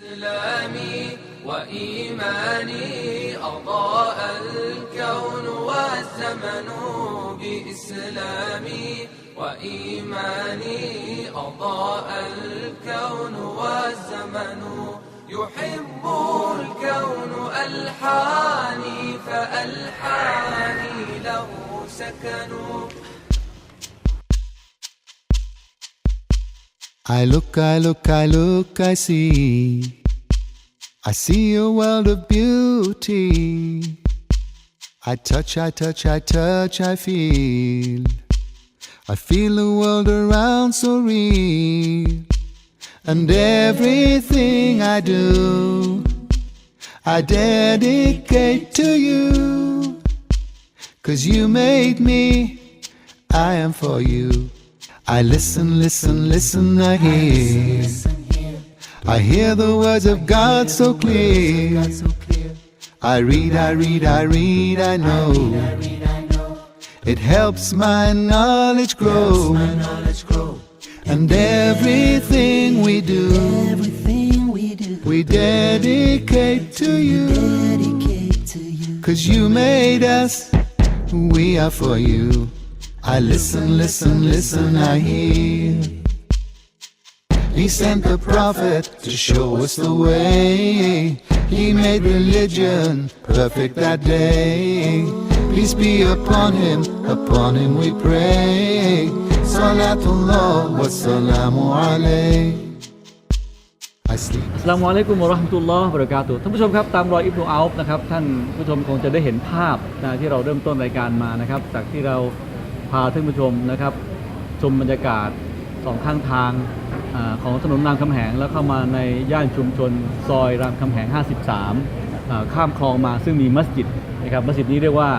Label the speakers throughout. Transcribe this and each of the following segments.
Speaker 1: إسلامي وإيماني أضاء الكون والزمن بإسلامي وإيماني أضاء الكون والزمن يحب الكون ألحاني فألحاني له سكنوا
Speaker 2: I look, I look, I look, I see. I see a world of beauty. I touch, I touch, I touch, I feel. I feel the world around so real. And everything I do, I dedicate to you. Cause you made me, I am for you. I listen, listen, listen, I hear. I hear the words of God so clear. I read, I read, I read, I know. It helps my knowledge grow. And everything we do,
Speaker 3: Everything we do,
Speaker 2: we dedicate to you.
Speaker 3: dedicate to you.
Speaker 2: Cause you made us, we are for you. I listen, listen, listen, I hear. He sent the prophet to show us the way. He made religion perfect that day. Peace be upon him, upon him we pray. Salatullah wa salamu alayh. I
Speaker 4: สลามุอะลัยกุมราะห์มตุลลอฮ์บราะกาตุท่านผู้ชมครับตามรอยอิบนุอัลฟนะครับท่านผู้ชมคงจะได้เห็นภาพนะที่เราเริ่มต้นรายการมานะครับจากที่เรา พาท่านผู้ชมนะครับ ชมบรรยากาศสองข้างทางอาของถนนรามคำแหงแล้วเข้ามาในย่านชุมชนซอยรามคำแหง 53อ่าข้ามคลองมาซึ่งมีมัสยิดนะครับมัสยิดนี้เรียกว่า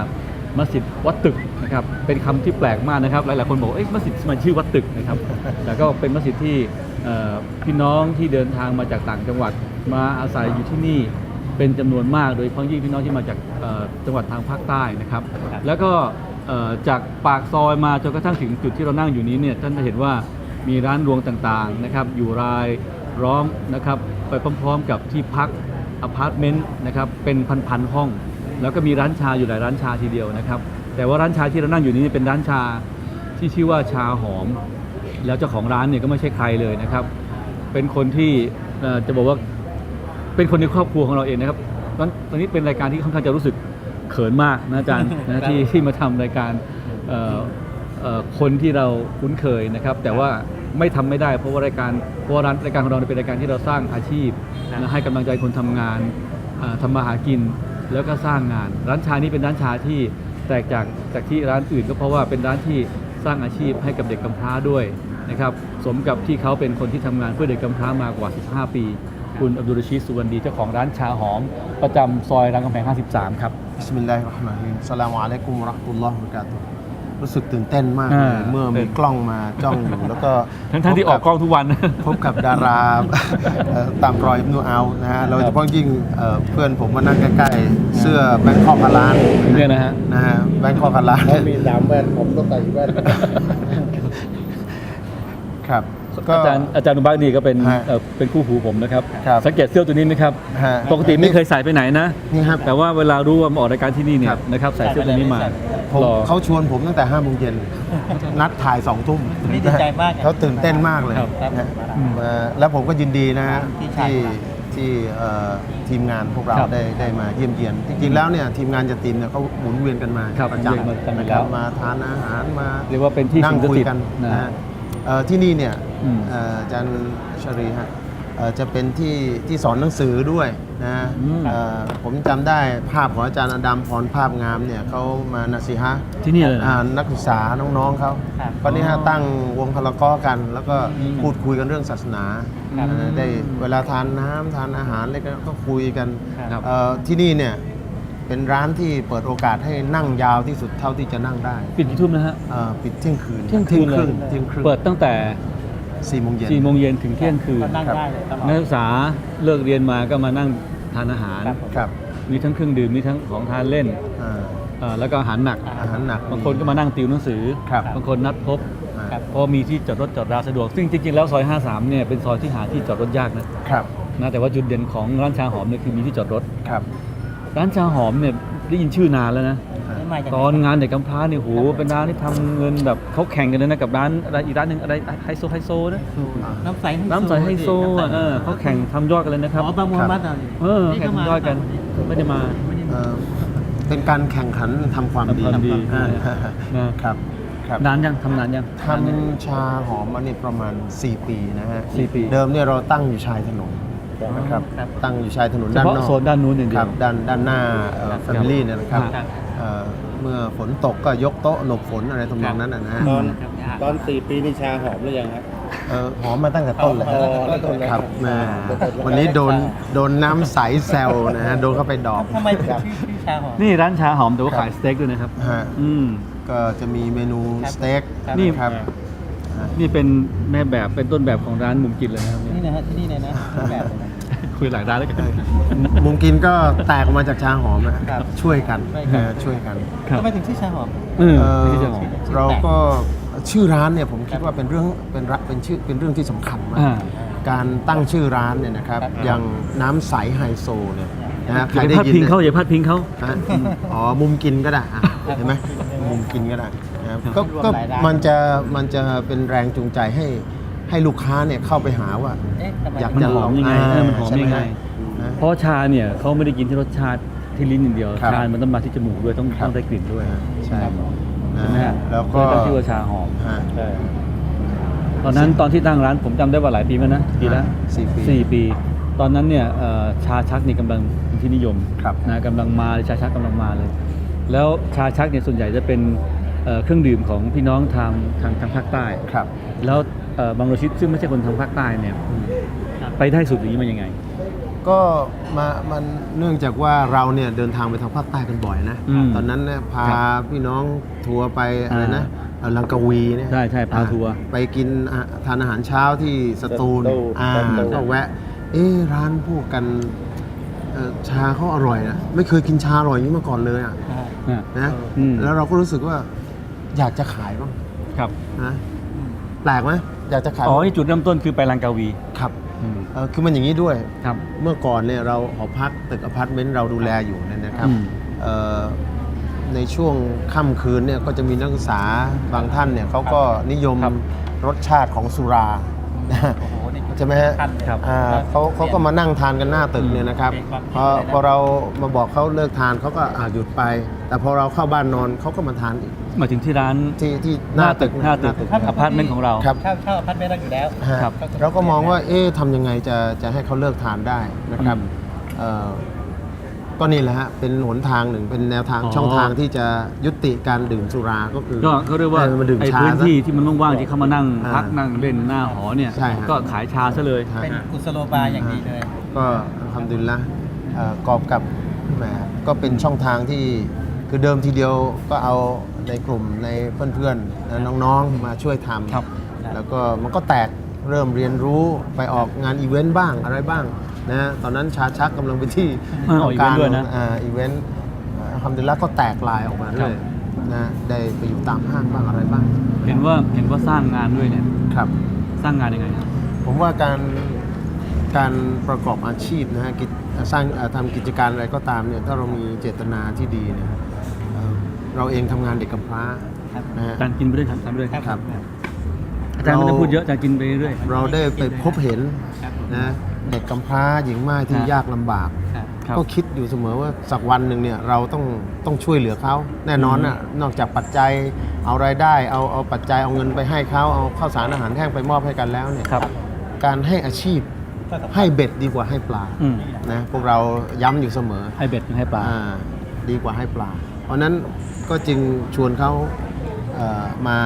Speaker 4: มัสยิดวัดตึกนะครับเป็นคำที่แปลกมากนะครับหลายๆคนบอกว่าเอ๊ะมัสยิดมันชื่อวัดตึกนะครับแต่ก็เป็นมัสยิดที่เอ่อพี่น้องที่เดินทางมาจากต่างจังหวัดมาอาศัยอยู่ที่นี่เป็นจำนวนมาก โดยเฉพาะยิ่งพี่น้องที่มาจากเอ่อจังหวัดทางภาคใต้นะครับ แล้วก็เอ่อ จากปากซอยมาจนกระทั่งถึงจุดที่เรานั่งอยู่นี้เนี่ยท่านจะเห็นว่ามีร้านรวงต่างๆนะครับอยู่รายล้อมนะครับไปพร้อมๆกับที่พักอพาร์ตเมนต์นะครับเป็นพันๆห้อง แล้วก็มีร้านชาอยู่หลายร้านชาทีเดียวนะครับ แต่ว่าร้านชาที่เรานั่งอยู่นี้เป็นร้านชาที่ชื่อว่าชาหอม แล้วเจ้าของร้านเนี่ยก็ไม่ใช่ใครเลยนะครับ เป็นคนที่จะบอกว่าเป็นคนในครอบครัวของเราเองนะครับตอนตอนนี้เป็นรายการที่ค่อนข้างจะรู้สึก ขินมากนะอาจารย์นะที่ที่มาทำรายการเอ่อเอ่อคนที่เราคุ้นเคยนะครับ แต่ว่าไม่ทำไม่ได้ เพราะว่ารายการเพราะว่าร้านรายการของเราเนี่ยเป็นรายการที่เราสร้างอาชีพนะให้กำลังใจคนทำงานอ่าทำมาหากินแล้วก็สร้างงาน ร้านชานี้เป็นร้านชาที่แตกจากจากที่ร้านอื่นก็เพราะว่าเป็นร้านที่สร้างอาชีพให้กับเด็กกำพร้าด้วยนะครับสมกับที่เขาเป็นคนที่ทำงานเพื่อเด็กกำพร้ามากว่า 15 ปี คุณอับดุลรชีดสุวรรณดีเจ้าของร้านชาหอม ประจำซอยรามคำแหง53 ครับ
Speaker 5: บิสมิลลาฮิรเราะห์มานิรเราะฮีมสลามุอะลัยกุมวะเราะห์มะตุลลอฮ์วะบะเราะกาตุฮ์รู้สึกตื่นเต้นมากเล
Speaker 4: อ่าย
Speaker 5: เมื่อมีกล้องมาจ้องอยู่ แล้วก็
Speaker 4: ทั้งทั้งที่ออกกล้องทุกวัน
Speaker 5: พบกับดาราเอ่อตามรอยอิบนูอัลนะฮะโดยเฉพาะยิ่งเอ่อเพื่อนผมมานั่งใกล้ๆเสื้อแบงคอกฮาลาน
Speaker 4: เนี่ยนะฮะ
Speaker 5: นะฮะแบงคอกฮาลาน
Speaker 6: มีสามแว่นผมก็ใส่แว่น
Speaker 5: ครับ ก็
Speaker 4: อาจารย์อาจารย์นุบักนี่ก็เป็น
Speaker 5: ฮะ
Speaker 4: เอ่อเป็นคู่หูผมนะครับ
Speaker 5: ครับ
Speaker 4: สังเกตเสื้อตัวนี้นะครับ
Speaker 5: ฮะ
Speaker 4: ปกติไม่เคยใส่ไปไหนนะ
Speaker 5: นี่ครับ
Speaker 4: แต่ว่าเวลารู้ว่ามาออกรายการที่นี่เนี่
Speaker 5: ครั
Speaker 4: ย
Speaker 5: บ
Speaker 4: นะครับใส่เสื้อตัวนี้มา
Speaker 5: ผม
Speaker 4: รอ
Speaker 5: เขาชวนผมตั้งแต่ห้าโมงเย็นนัดถ่ายสองทุ่ม
Speaker 6: นี่ดีใจมาก
Speaker 5: เขาตื่นเต้นมากเลย
Speaker 4: ครับ
Speaker 5: นะฮะมาแล้วผมก็ยินดีนะฮะ
Speaker 6: พี่ชาย
Speaker 5: ที่
Speaker 6: มา
Speaker 5: ที่เอ่อทีมงานพวกเรา
Speaker 4: ครับ
Speaker 5: ได้ได้มาเยี่ยมเยียน จริงๆแล้วเนี่ยทีมงานจะทีมเนี่ยเขาหมุนเวียนกันมา
Speaker 4: ครับ
Speaker 5: ประ
Speaker 4: หมุนเวียนมา
Speaker 5: จำ
Speaker 4: กันอยู่
Speaker 5: นะ
Speaker 4: แล้
Speaker 5: ควรับมาทานอาหารมา
Speaker 4: เรียกว่าเป็นที่
Speaker 5: นั่ง
Speaker 4: สิงส
Speaker 5: คุย
Speaker 4: ถิต
Speaker 5: กัน
Speaker 4: นะ
Speaker 5: นะฮะเอ่อ ที่นี่เนี่ย
Speaker 4: อืม
Speaker 5: เอ่ออาจารย์ชรีฮะเอ่อจะเป็นที่ที่สอนหนังสือด้วยนะ
Speaker 4: อืม
Speaker 5: เอ่อผมจำได้ภาพของอาจารย์อดัมพรภาพงามเนี่ยเขามานาซีฮะ
Speaker 4: ที่นี่เลยนะ
Speaker 5: อ่านักศึกษาน้องๆเขา
Speaker 6: ครับ
Speaker 5: ก็นี่ฮะตั้งวงคาราเกอกัน แล้วก็
Speaker 4: อืม
Speaker 5: พูดคุยกันเรื่องศาสนา
Speaker 6: ครับ
Speaker 5: เอ่อได้เวลาทานน้ำทานอาหารอะไรก็ก็คุยกัน
Speaker 4: ครับ
Speaker 5: เอ่อที่นี่เนี่ย เป็นร้านที่เปิดโอกาสให้นั่งยาวที่สุดเท่าที่จะนั่งได้
Speaker 4: ปิดกี่ทุ่มนะฮะ
Speaker 5: เอ่อปิดเที่ยงคืน
Speaker 4: เที่ยงคืนเลย
Speaker 5: ครึ่งเที่ยงครึ่ง
Speaker 4: เปิดตั้งแต่
Speaker 5: สี่โมงเย็น
Speaker 4: 4โมงเย็นถึงเที่ยงคืน
Speaker 6: ก็นั่งได้เลยตลอด
Speaker 4: นักศึกษาเลิกเรียนมาก็มานั่งทานอาหาร
Speaker 6: ครับผม
Speaker 5: ครับ
Speaker 4: มีทั้งเครื่องดื่มมีทั้งของทานเล่น
Speaker 5: อ่า
Speaker 4: เอ่อแล้วก็อาหารหนัก
Speaker 5: อาหารหนัก
Speaker 4: บางคนก็มานั่งติวหนังสือ
Speaker 5: ครับ
Speaker 4: บางคนนัดพบ
Speaker 5: อ่า
Speaker 6: ครับ
Speaker 4: เพราะมีที่จอดรถจอดราสะดวก ซึ่งจริงๆ แล้วซอย 53 เนี่ยเป็นซอยที่หาที่จอดรถยากนะ
Speaker 5: ครับ
Speaker 4: มนะแต่ว่าจุดเด่นของร้านชาหอมเนี่ยคือมีที่จอดรถ
Speaker 5: ครับ
Speaker 4: ร้านชาหอมเนี่ยได้ยินชื่อนานแล้วนะ
Speaker 6: ไม่มาจาก
Speaker 4: ตอนงานเด็กกำพร้าเนี่ยโหเป็นร้านที่ทำเงินแบบเขาแข่งกันเลยนะกับร้านอะไรอีกร้านหนึ่งอะไรไฮโซไฮโซนะ
Speaker 6: น้ำใส
Speaker 4: น้ำใสไฮโซอะเออเขาแข่งทำยอดกันเลยนะครับ
Speaker 6: อ๋อบางมูฮัมมัดอะ
Speaker 4: เออแข่งทำยอดกันไม่ได้มา
Speaker 5: เอ่อเป็นการแข่งขันทำความดี
Speaker 4: ทำความดี
Speaker 5: อ่า
Speaker 4: นะครับ
Speaker 5: ครับ
Speaker 4: นานยังทำนานยัง
Speaker 5: ทำชาหอมมานี่ประมาณ 4 ปีนะฮะ
Speaker 4: สี่ปี
Speaker 5: เดิมเนี่ยเราตั้งอยู่ชายถนน นะครับ ตั้งอยู่ชายถนน
Speaker 4: เฉ
Speaker 5: ด้าน
Speaker 4: พาะ
Speaker 5: นอก
Speaker 4: โซนด้านนู้นอย่างเดี
Speaker 5: ค
Speaker 4: ย
Speaker 5: รั
Speaker 4: ว
Speaker 5: บด้านด้านหน้าแฟมิลี่เนี่ยนะครับ
Speaker 4: ครับ
Speaker 5: เอ่อเมื่อฝนตกก็ยกโต๊ะหลบฝนอะไรทำนองนั้นนะนะฮะ
Speaker 6: ตอนตอนสี่ปีนี่ชาหอมหรือยังครับ
Speaker 5: เอ่อหอมมาตั้งแต่ต้นเลย
Speaker 6: อ๋อตั้งแต่ต้นเลย
Speaker 5: ครับแหม่วันนี้โดนโดนน้ำใสแซวนะฮะโดนเข้าไปดอก
Speaker 6: ทำไมถึงชื่อชื่อชาหอม
Speaker 4: นี่ร้านชาหอมแต่ว่าขายสเต็กด้วยนะครับ
Speaker 5: ฮะ
Speaker 4: อืม
Speaker 5: ก็จะมีเมนู
Speaker 6: ครับ
Speaker 5: สเต็ก
Speaker 6: ครับ
Speaker 4: นี่
Speaker 5: ครับ
Speaker 4: นี่เป็นแม่แบบเป็นต้นแบบของร้านมุมกินเลยนะครับ
Speaker 6: นี่นะฮะที่นี่เลยนะแบบเลยนะ
Speaker 4: คุยหลายร้านแล้วกัน
Speaker 5: มุมกินก็แตกออกมาจากชาหอมนะครับช่วยกัน
Speaker 6: ช่วยกัน
Speaker 5: เออช่วยกัน
Speaker 4: ครับ
Speaker 6: ทำไมถึงชื่อชาหอม
Speaker 4: เออ
Speaker 5: เอ่อ
Speaker 4: ที่จะหอม
Speaker 5: เราก็ชื่อร้านเนี่ยผมคิดว่าเป็นเรื่องเป็นระเป็นชื่อเป็นเรื่องที่สำคัญมาก
Speaker 4: อ่า
Speaker 5: การตั้งชื่อร้านเนี่ยนะครับ
Speaker 6: ครับ
Speaker 5: อย่างน้ำใสไฮโซเนี่ยนะฮะ
Speaker 4: อ
Speaker 5: ใคร
Speaker 4: ย่าไป
Speaker 5: ได้
Speaker 4: พาด
Speaker 5: ยิน
Speaker 4: พิง
Speaker 5: นี่ย
Speaker 4: เขาอย่าพาดพิงเขา
Speaker 5: ฮะอ๋อมุมกินก็ได้อะเห็นไหมมุมกินก็ได้ นะครับก็
Speaker 6: รวม
Speaker 5: ก็
Speaker 6: หลายร้าน
Speaker 5: มันจะมันจะเป็นแรงจูงใจให้ให้ลูกค้าเนี่ยเข้าไปหาว่า
Speaker 6: เอ๊ะทำไม
Speaker 5: อยาก
Speaker 4: มัน
Speaker 5: จะ
Speaker 4: ห
Speaker 5: ล
Speaker 4: อ
Speaker 5: อ
Speaker 4: ม
Speaker 5: ง
Speaker 4: ยังไงเออมันหอม
Speaker 5: ใช่
Speaker 4: ยังไง
Speaker 5: ฮะ
Speaker 4: เพราะชาเนี่ยเขาไม่ได้กินที่รสชาติที่ลิ้นอย่างเดียว
Speaker 5: ครับ
Speaker 4: ชามันต้องมาที่จมูกด้วยต้อง
Speaker 5: ครับ
Speaker 4: ต้องได้กลิ่นด้วย
Speaker 5: ใช่
Speaker 4: ใช่ไหมฮะ
Speaker 5: แล้วก็
Speaker 4: เลยตั้งชื่อว่าชาหอม
Speaker 5: ฮะ
Speaker 6: ใช่
Speaker 4: ตอนนั้นตอนที่ตั้งร้านผมจำได้ว่าหลายปีแล้วนะปีละ
Speaker 5: สี่ปี
Speaker 4: สี่ปี ตอนนั้นเนี่ยเอ่อชาชักนี่กำลังเป็นที่นิยม
Speaker 5: ครับ
Speaker 4: นะกำลังมาชาชักกำลังมาเลย แล้วชาชักเนี่ยส่วนใหญ่จะเป็น เอ่อเครื่องดื่มของพี่น้องทางทางทางภาคใต้
Speaker 5: ครับ
Speaker 4: แล้วเอ่อบางโรชิตซึ่งไม่ใช่คนทางภาคใต้เนี่ยไปได้สุดอย่างนี้มายังไง
Speaker 5: ก็มามันเนื่องจากว่าเราเนี่ยเดินทางไปทางภาคใต้กันบ่อยนะ
Speaker 4: อืม
Speaker 5: ตอนนั้นเนี่ยพา
Speaker 4: ครับ
Speaker 5: พี่น้องทัวร์ไปอะไรนะ
Speaker 4: อ่า
Speaker 5: เอ่อลังกาวีเนี่ย
Speaker 4: ใช่ใช่พาทัวร์
Speaker 5: อ่ไปกินอะทานอาหารเช้าที่สตูล
Speaker 6: สตูล
Speaker 5: อ่า
Speaker 6: สตูล
Speaker 5: ก็แวะ เอ๊ะร้านพวกกันเอ่อชาเขาอร่อยนะไม่เคยกินชาอร่อยอย่างนี้มาก่อนเลยอะ
Speaker 6: อ่า
Speaker 4: อะ
Speaker 5: นะ
Speaker 4: อืม
Speaker 5: แล้วเราก็รู้สึกว่า อยากจะขายบ้าง
Speaker 4: ครับ
Speaker 5: นะแปลกไหมอยากจะขาย
Speaker 4: อ๋อ
Speaker 5: บ้าง
Speaker 4: นี่จุดเริ่มต้นคือไปลังกาวี
Speaker 5: ครับ
Speaker 4: อืม
Speaker 5: เอ่อคือมันอย่างนี้ด้วย
Speaker 4: ครับ
Speaker 5: เมื่อก่อนเนี่ยเราหอพักตึกอพาร์ตเมนต์เราดูแลอยู่เนี่ยนะครับ
Speaker 4: อืม
Speaker 5: เอ่อในช่วงค่ำคืนเนี่ยก็จะมีนักศึกษาบางท่านเนี่ยเขาก็นิยม
Speaker 4: ครับ
Speaker 5: รสชาติของสุรา
Speaker 6: โอ้โหนี่
Speaker 5: ใช่ไหมฮะ
Speaker 6: ขั้น
Speaker 4: ครับ
Speaker 5: อ่าเขาเขาก็มานั่งทานกันหน้าตึกเนี่ยนะครับ
Speaker 6: เป็นความคิด
Speaker 5: พอ
Speaker 6: เลยนะ
Speaker 5: พอเรามาบอกเขาเลิกทานเขาก็อ่าหยุดไป แต่พอเราเข้าบ้านนอนเขาก็มาทานอีก
Speaker 4: มาถึงที่ร้าน
Speaker 5: ที่ที่หน้าตึก
Speaker 4: หน้าตึก
Speaker 5: ครับ
Speaker 4: อพาร์ตเมนต์ของเรา
Speaker 5: ครับ
Speaker 6: เช่าเช่าอพาร์ตเมนต์เราอยู่แล้ว
Speaker 5: ฮะ
Speaker 4: ครับ
Speaker 5: เราก็มองว่าเอ๊ะทำยังไงจะจะให้เขาเลิกทานได้นะครับ
Speaker 4: อืม
Speaker 5: เอ่อ ก็นี่แหละฮะเป็นหนทางหนึ่งเป็นแนวทาง
Speaker 4: อ๋อ
Speaker 5: ช่องทางที่จะยุติการดื่มสุราก็คือ
Speaker 4: ก็เขาเรียกว่า
Speaker 5: ให้มันดื่ม
Speaker 4: ไอ้
Speaker 5: ชา
Speaker 4: พื้น
Speaker 5: ซะ
Speaker 4: ที่ที่มันว่างๆที่เขามานั่ง
Speaker 5: อ่า
Speaker 4: พักนั่งเล่นหน้าหอเนี่ย
Speaker 5: ใช่ฮะ
Speaker 4: ก็ขายชาซะเลย
Speaker 5: ฮะ
Speaker 6: เป็นกุศโลบายอย่างดีเลย
Speaker 5: ก็ทำดุลิลละเอ่อกอบกับแหมก็เป็นช่องทางที่คือเดิมทีเดียวก็เอาในกลุ่มในเพื่อนๆและน้องๆมาช่วยทำ
Speaker 4: ครับ
Speaker 5: แล้วก็มันก็แตกเริ่มเรียนรู้ไปออกงานอีเวนต์บ้างอะไรบ้าง นะตอนนั้นชาชักกำลังไปที่
Speaker 4: อ่าออกอีเวนต์ด้วยนะ
Speaker 5: อ่าอีเวนต์ทำดุลิลละก็แตกลายออกมาเรื่อยนะได้ไปอยู่ตามห้างบ้างอะไรบ้าง
Speaker 4: เห็นว่าเห็นว่าสร้างงานด้วยเนี่ย
Speaker 5: ครับ
Speaker 4: สร้างงานยังไงครับ
Speaker 5: ผมว่าการการประกอบอาชีพนะฮะกิจสร้างเอ่อทำกิจการอะไรก็ตามเนี่ยถ้าเรามีเจตนาที่ดีเนี่ยเอ่อเราเองทำงานเด็กกำพร้า
Speaker 6: ครับ
Speaker 5: นะฮะ
Speaker 4: อาจารย์กินไปด้วยครับทำไปด้วย
Speaker 5: ครับ
Speaker 4: อาจารย์ไม่ต้องพูดเยอะอาจารย์กินไปเรื่อย
Speaker 5: เราได้ไปพบเห็น
Speaker 6: ครับผม
Speaker 5: นะ เด็กกำพร้าหญิงม่ายที่
Speaker 4: ครับ
Speaker 5: ยากลำบาก
Speaker 6: ครับ
Speaker 4: ครับ
Speaker 5: ก็คิดอยู่เสมอว่าสักวันหนึ่งเนี่ยเราต้องต้องช่วยเหลือเขาแน่นอนน่ะนอกจากปัจจัยเอารายได้เอาเอาปัจจัยเอาเงินไปให้เขาเอาข้าวสารอาหารแห้งไปมอบให้กันแล้วเนี่ย
Speaker 4: ครับ
Speaker 5: การให้อาชีพ
Speaker 6: ก็สำคัญ
Speaker 5: ให้เบ็ดดีกว่าให้ปลา
Speaker 4: อืม
Speaker 5: นะพวกเราย้ำอยู่เสมอ
Speaker 4: ให้เบ็ดให้ปลา
Speaker 5: อ่าดีกว่าให้ปลา เพราะนั้นก็จึงชวนเขาเอ่อมา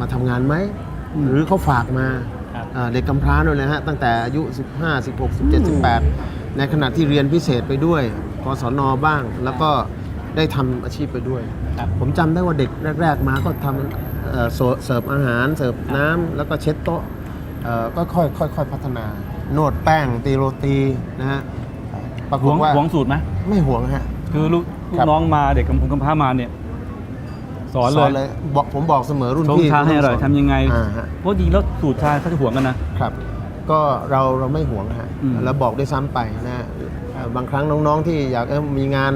Speaker 5: มาทำงานไหม หรือเขาฝากมา
Speaker 6: ครับ
Speaker 5: เอ่อเด็กกำพร้าด้วยนะฮะตั้งแต่อายุ 15 16 17 18 ในขณะที่เรียนพิเศษไปด้วยกศนบ้าง แล้วก็ได้ทำอาชีพไปด้วย
Speaker 6: ครับ
Speaker 5: ผมจำได้ว่าเด็กแรก ๆ มาก็ทำเอ่อเสิร์ฟเสิร์ฟอาหารเสิร์ฟน้ำแล้วก็เช็ดโต๊ะเอ่อก็ค่อยค่อยค่อยพัฒนานวดแป้งตีโรตีนะฮะปราก
Speaker 4: หว
Speaker 5: ฏ
Speaker 4: ง
Speaker 5: ว่า
Speaker 4: หวงสูตรไหม
Speaker 5: ไม่ห่วงฮะ
Speaker 4: คือลูกลู
Speaker 5: ครั
Speaker 4: ก
Speaker 5: บ
Speaker 4: น้องมาเด็กกำพงกำพร้ามาเนี่ย สอนเลย
Speaker 5: บอกผมบอกเสมอรุ่น
Speaker 4: ชง
Speaker 5: พี่
Speaker 4: ชาให้อร่อย
Speaker 5: ต้สน
Speaker 4: ทำยังไง
Speaker 5: อ่าฮะ
Speaker 4: เพราะจริงแล้วสูตรชาเขาจะห่วงกันนะ
Speaker 5: ครับกก็เราเราไม่หวงฮะ
Speaker 4: อืม
Speaker 5: แล้วบอกด้วยซ้ำไปนะเอ่อบางครั้งน้องๆที่อยากเอ้ยมีงาน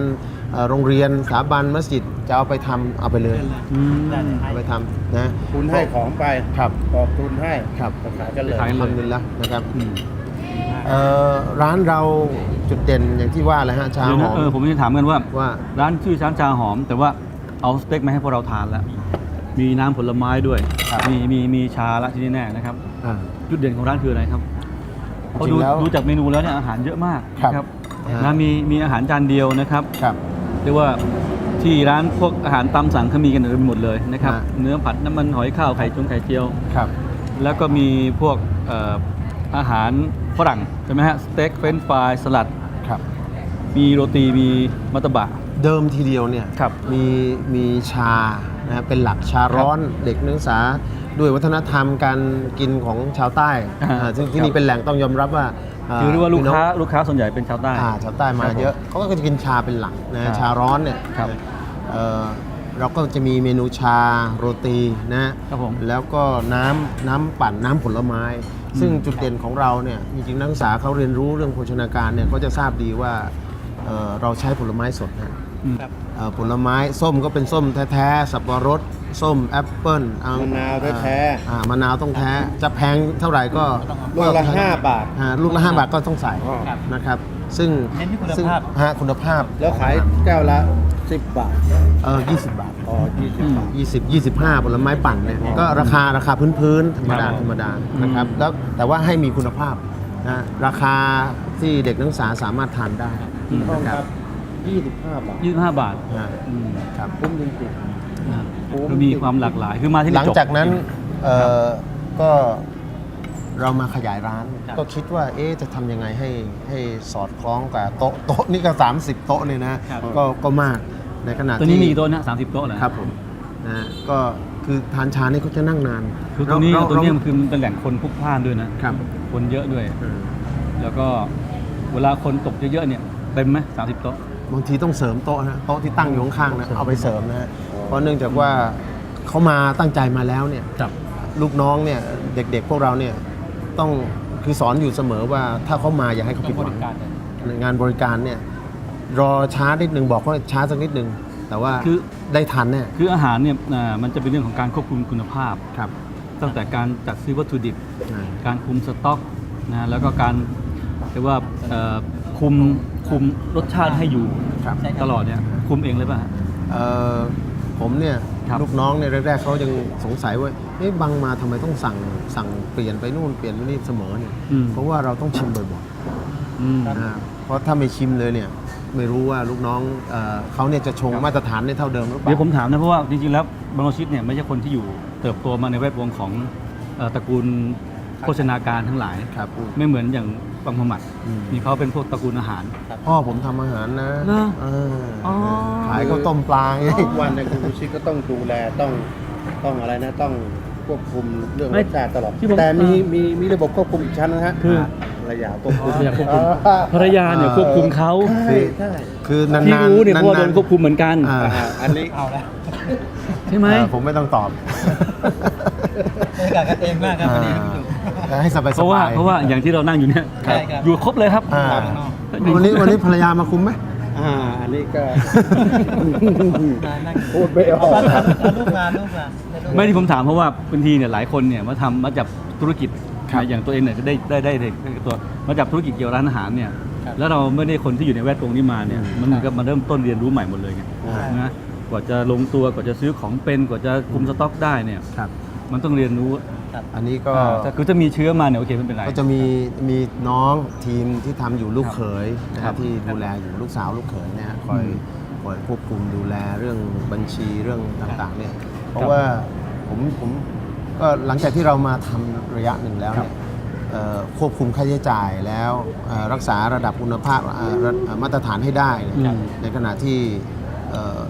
Speaker 5: เอ่อโรงเรียนสถาบันมัสยิดจะเอาไปทำเอาไปเลย
Speaker 4: อืม
Speaker 6: ได้เลย
Speaker 5: เอาไปทำนะ
Speaker 7: คุณให้ของไป
Speaker 5: ครับ
Speaker 7: ขอบคุณให้
Speaker 5: ครับ
Speaker 7: ก็ขายกันเลย
Speaker 4: ขาย
Speaker 5: ทำดีละนะครับ
Speaker 4: อืม
Speaker 5: เอ่อร้านเราจุดเด่นอย่างที่ว่าเลยฮะชา
Speaker 4: เดี๋ยว
Speaker 5: ห
Speaker 4: นะ
Speaker 5: อม
Speaker 4: เออผมจะถามกันว่า
Speaker 5: ว่า
Speaker 4: ร้านชื่อช้านชาหอม แต่ว่า เอาสเต็กมาให้พวกเราทานแล้ว มีน้ำผลไม้ด้วย
Speaker 5: ครับ
Speaker 4: มีมีมีชาละที่นี่แน่นะครับ
Speaker 5: อ่า
Speaker 4: จุดเด่นของร้านคืออะไรครับเพราะ
Speaker 5: จริ
Speaker 4: ดู
Speaker 5: งแล้ว
Speaker 4: ดูจากเมนูแล้วเนี่ยอาหารเยอะมาก
Speaker 5: ครับ
Speaker 4: นะ
Speaker 5: ฮะ
Speaker 4: นะมีมีอาหารจานเดียวนะครับ
Speaker 5: ครับ
Speaker 4: เรียกว่าที่ร้านพวกอาหารตามสั่งเขามีกันเต็มไปหมดเลยนะครับ
Speaker 5: ฮะ
Speaker 4: เนื้อผัดน้ำมันหอยข้าวไข่จงไข่เจียว
Speaker 5: ครับ
Speaker 4: แล้วก็มีพวกเอ่ออาหารฝรั่งใช่ไหมฮะสเต็กเฟรนช์ฟรายสลัด
Speaker 5: ครับ
Speaker 4: มีโรตีมีมัตตบะ
Speaker 5: เดิมทีเดียวเนี่ย
Speaker 4: ครับ
Speaker 5: มีมีชานะฮะเป็นหลักชาร้อนเด็กนักศึกษาด้วยวัฒนธรรมการกินของชาวใต้
Speaker 4: อ่า
Speaker 5: อ่าซึ่งที่
Speaker 4: ครับ
Speaker 5: นี่เป็นแหล่งต้องยอมรับว่า
Speaker 4: คือเรียกว่าลูก
Speaker 5: พี่น้อง
Speaker 4: ค้าลูกค้าส่วนใหญ่เป็นชาวใต้
Speaker 5: อ่าชาวใต้มา
Speaker 4: ครับผม
Speaker 5: เยอะเขาก็จะกินชาเป็นหลัก
Speaker 4: ครั
Speaker 5: นะ
Speaker 4: บ
Speaker 5: ชาร้อนเนี่ย
Speaker 4: ครับ
Speaker 5: เอ่อเราก็จะมีเมนูชาโรตีนะ
Speaker 4: ครับผม
Speaker 5: แล้วก็น้ำน้ำปั่นน้ำผลไม้ ซึ่งจุดเด่นของเราเนี่ยจริงๆนักศึกษาเขาเรียนรู้เรื่องโภชนาการเนี่ยก็จะทราบดีว่าเอ่อเราใช้ผลไม้สดนะ
Speaker 4: อืม
Speaker 5: เอ่อผลไม้ส้มก็เป็นส้มแท้ๆสับปะรด ส้มแอปเปิ้ลอัง
Speaker 7: มะนาวแท้ๆ
Speaker 5: อ่ามะนาวต้องแท้ จะแพงเท่าไหร่ก็
Speaker 7: ลูกละห้าบาท
Speaker 5: อ่ลูกละ5บาทก็ต้องใส่
Speaker 7: อ๋อ
Speaker 5: นะครับ ซึ่ง
Speaker 6: เน้นที่คุณ
Speaker 5: ซึ่ง
Speaker 6: ภาพ
Speaker 5: ฮะคุณภาพ
Speaker 7: แล้วขายแก้วละ10บาท
Speaker 5: เออ20บาท
Speaker 7: อ๋อ20บาท
Speaker 5: 20 25 ผลไม้ปั่นเนี่ยก็ราคาราคาพื้นๆธรรมดา
Speaker 4: ครับ
Speaker 5: ธรรมดานะครับแล้วแต่ว่าให้มีคุณภาพนะราคาที่เด็กนักศึกษาสามารถทานได้
Speaker 4: อืม
Speaker 5: นะครับ
Speaker 7: 25 บาท
Speaker 4: 25 บาท
Speaker 5: นะ
Speaker 4: อืม
Speaker 5: ครับ
Speaker 7: คุ้มจริง
Speaker 4: นะ
Speaker 7: โอ้
Speaker 4: ก็มีความหลากหลายคือมาที่
Speaker 5: ห
Speaker 4: นี่
Speaker 5: ลัง
Speaker 4: จบ
Speaker 5: จากนั้นเอ่อก็เรามาขยายร้าน
Speaker 6: ครับ
Speaker 5: ก็คิดว่าเอ๊ะจะทำยังไงให้ให้สอดคล้องกับโต๊ะโต๊ะนี่ก็ 30 โต๊ะเลยนะ
Speaker 4: ครับ
Speaker 5: ก็ก็มากในขณะ
Speaker 4: ตัวนี้
Speaker 5: ที่
Speaker 4: มีกี่โต๊ะนะ30 โต๊ะเหรอ
Speaker 5: ครับผมนะก็คือทานชานี่เขาจะนั่งนาน
Speaker 4: คือตัวนี้
Speaker 5: เรา
Speaker 4: ตัวนี้
Speaker 5: เรา
Speaker 4: มันคือมันเป็นแหล่งคนพลุกพล่านด้วยนะ
Speaker 5: ครับ
Speaker 4: คนเยอะด้วย
Speaker 5: เออ
Speaker 4: แล้วก็เวลาคนตกเยอะๆเนี่ยเต็มไหม30โต๊ะ
Speaker 5: บางทีต้องเสริมโต๊ะนะโต๊ะที่ตั้งอยู่ข้างๆนะเอาไปเสริมนะฮะเพราะเนื่องจากว่าเขามาตั้งใจมาแล้วเนี่ย
Speaker 4: ครับ
Speaker 5: ลูกน้องเนี่ยเด็กๆ พวกเราเนี่ยต้องคือสอนอยู่เสมอว่าถ้าเขามาอย่าให้เขาผิดหวังในงานบริการเนี่ยรอช้านิดนึงบอกว่าช้าสักนิดนึงแต่ว่า
Speaker 4: คือ
Speaker 5: ได้ทันแน่
Speaker 4: คืออาหารเนี่ยอ่ามันจะเป็นเรื่องของการควบคุมคุณภาพ
Speaker 5: ครับ
Speaker 4: ตั้งแต่การจัดซื้อวัตถุดิบ
Speaker 5: อ่า
Speaker 4: การคุมสต็อกนะแล้วก็การเรียกว่าเอ่อคุม คุมรสชาติให้อยู่
Speaker 5: ครับ
Speaker 4: ตลอดเนี่ยคุมเองเลยป่ะฮะ
Speaker 5: เอ่อผมเนี่ย
Speaker 4: ครับ
Speaker 5: ลูกน้องเนี่ยแรกๆเขายังสงสัยว่าเอ๊ะบังมาทำไมต้องสั่งสั่งเปลี่ยนไปนู่นเปลี่ยนไปนี่เสมอเนี่ย
Speaker 4: อืม
Speaker 5: เพราะว่าเราต้องชิมบ่อย
Speaker 4: อืม
Speaker 5: ๆนะเพราะถ้าไม่ชิมเลยเนี่ยไม่รู้ว่าลูกน้องเอ่อเขาเนี่ยจะชงมาตรฐานได้เท่าเดิมหรือเปล่า
Speaker 4: เดี๋ยวผมถามนะเพราะว่าจริงๆแล้วบางชิดเนี่ยไม่ใช่คนที่อยู่เติบโตมาในแวดวงของเอ่อตระกูลโภชนาการทั้งหลาย
Speaker 5: ครับ
Speaker 4: ไม่เหมือนอย่าง บางมุฮัมหมัด
Speaker 5: อืม
Speaker 4: นี่เขาเป็นพวกตระกูลอาหาร
Speaker 5: พ่อผมทำอาหารนะ
Speaker 4: เหรอ
Speaker 5: เออ
Speaker 4: อ๋อ
Speaker 5: ขายข้าวต้มปลาไง
Speaker 7: ทุกวันในยคุณผู้ชิกก็ต้องดูแลต้องต้องอะไรนะต้องควบคุมเรื่อง
Speaker 4: ไม่
Speaker 7: รสชาติตลอด
Speaker 4: ที่ผม
Speaker 7: แต่มี
Speaker 4: อ่ามี
Speaker 7: มีมีระบบควบคุมอีกชั้นนะฮะ
Speaker 4: คือ
Speaker 7: ภรรยาควบคุม
Speaker 4: ภรรยาควบคุม
Speaker 7: อ่า
Speaker 4: ภรรยาเนี่ยควบคุมเขา
Speaker 7: ใช่ใช่
Speaker 5: คือนาน
Speaker 4: ที่
Speaker 5: ๆ
Speaker 4: รู้เนี่ยเพราะว่าโดา
Speaker 5: น
Speaker 4: นควบคุมเหมือนกัน
Speaker 5: อ่า
Speaker 7: อ่าอันนี้
Speaker 6: เอาละ
Speaker 4: ใช่ไหม
Speaker 5: เออผมไม่ต้องตอบ
Speaker 6: บรรยากาศกันเองมากครับวันนี้พี่ดุ
Speaker 5: อ่า ให้สบายๆ
Speaker 4: เพราะว่าเพราะว่าอย่างที่เรานั่งอยู่เนี่ย
Speaker 6: ใช่ครับ
Speaker 4: อยู่ครบเลยครับ
Speaker 5: อ่า
Speaker 6: ข้างนอก
Speaker 5: วันนี้วันนี้ภรรยามาคุมไหม
Speaker 7: อ่า อันนี้ก็
Speaker 6: มานั่ง
Speaker 7: พูดไม่ออก
Speaker 6: เอาเอารูปมารูปมาด้รูป
Speaker 4: ไม่ที่ผมถามเพราะว่าบางทีเนี่ยหลายคนเนี่ยมาทำมาจับธุรกิจ
Speaker 5: ครับ
Speaker 4: อย่างตัวเองเนี่ยได้ได้ได้ได้ได้ตัวมาจับธุรกิจเกี่ยวกับร้านอาหารเนี่ย
Speaker 6: ครับ
Speaker 4: แล้วเราไม่ได้คนที่อยู่ในแวดวงนี้มาเนี่ยมันเหมือนกับมาเริ่มต้นเรียนรู้ใหม่หมดเลยไง
Speaker 5: อ่า
Speaker 4: นะกว่าจะลงตัวกว่าจะซื้อของเป็นกว่าจะคุมสต็อกได้เนี่ย
Speaker 5: ครับ
Speaker 4: มันต้องเรียนรู้
Speaker 5: อันนี้ก็
Speaker 4: อ่าแต่คือจะมีเชื้อมาเนี่ยโอเคไม่เป็นไร
Speaker 5: ก็จะมีมีน้องทีมที่ทำอยู่ลูกเขยนะ
Speaker 4: ครั
Speaker 5: ฮะ
Speaker 4: บ
Speaker 5: ที่ดูแลอยู่ลูกสาวลูกเขยเนี่ยคอย
Speaker 4: อืม
Speaker 5: คอยควบคุมดูแลเรื่องบัญชีเรื่องต่างๆเนี่ยเพ
Speaker 4: ครั
Speaker 5: ราะ
Speaker 4: บ
Speaker 5: ว่าผมผมก็หลังจากที่เรามาทำระยะหนึ่งแล้วเนี่ยเอ่อควบคุมค่าใช้จ่ายแล้วเอ่อรักษาระดับคุณภาพเอ่อระเอ่อมาตรฐานให้ได้เนี่ย
Speaker 4: อืม
Speaker 5: ในขณะที่เอ่อ